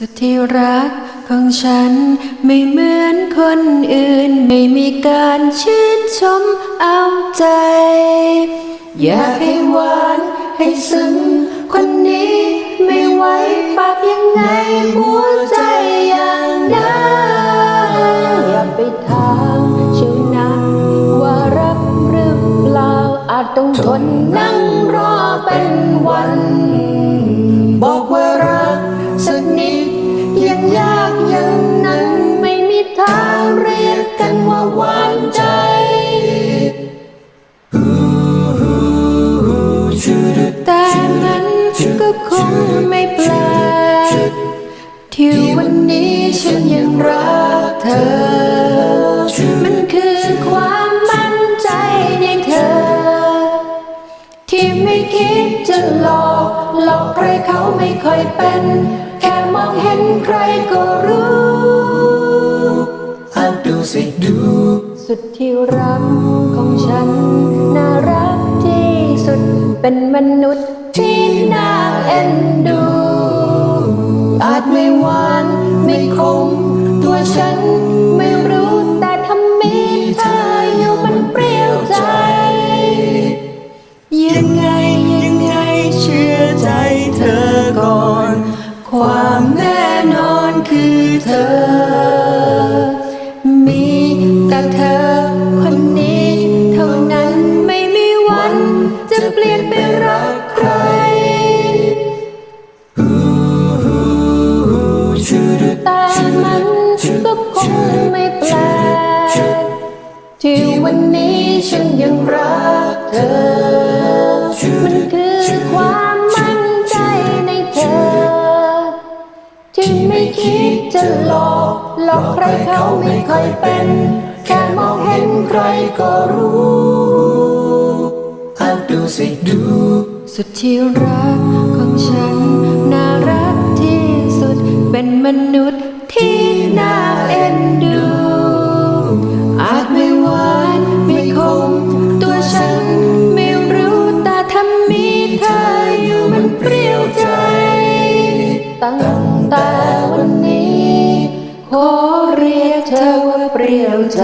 สุดที่รักของฉันไม่เหมือนคนอื่น ไม่มีการชื่นชมเอาใจ อยากให้หวานให้ซึ้งคนนี้ไม่ไหวปากยังไงหัวใจอย่างนั้นอย่าไปถามชื่อนะว่ารักหรือเปล่าอาจต้องทนนั่งรอเป็นวัน บอกว่ารัก ยากอย่างนั้นไม่มีทางเรียกกันว่าหวานใจแต่มันก็คงไม่แปลกที่วันนี้ฉันยังรักเธอ มันคือความมั่นใจในเธอ ที่ไม่คิดจะหลอก หลอกใครเขาไม่ค่อยเป็น มองเห็นใครก็รู้เอาดูสิดู สุดที่รักของฉัน น่ารักที่สุดเป็นมนุษย์ที่น่าเอ็นดู อาจไม่หวานไม่คมตัวฉัน ความแน่นอนคือเธอ มีแต่เธอคนนี้ เท่านั้นไม่มีวันจะเปลี่ยนไปรักใคร แต่มันก็คงไม่แปลกที่วันนี้ฉันยังรักเธอ มันคือ หลอกหลอกใครเขาไม่ค่อยเป็น แค่มองเห็นใครก็รู้เอาดูสิดู สุดที่รักของฉัน น่ารักที่สุดเป็นมนุษย์ที่น่าเอ็นดู อาจไม่หวานไม่คม ตัวฉันไม่รู้แต่ทำมีเธออยู่มันเปรี้ยวใจ ตั้งแต่ ขอเรียกเธอว่าเปรี้ยวใจ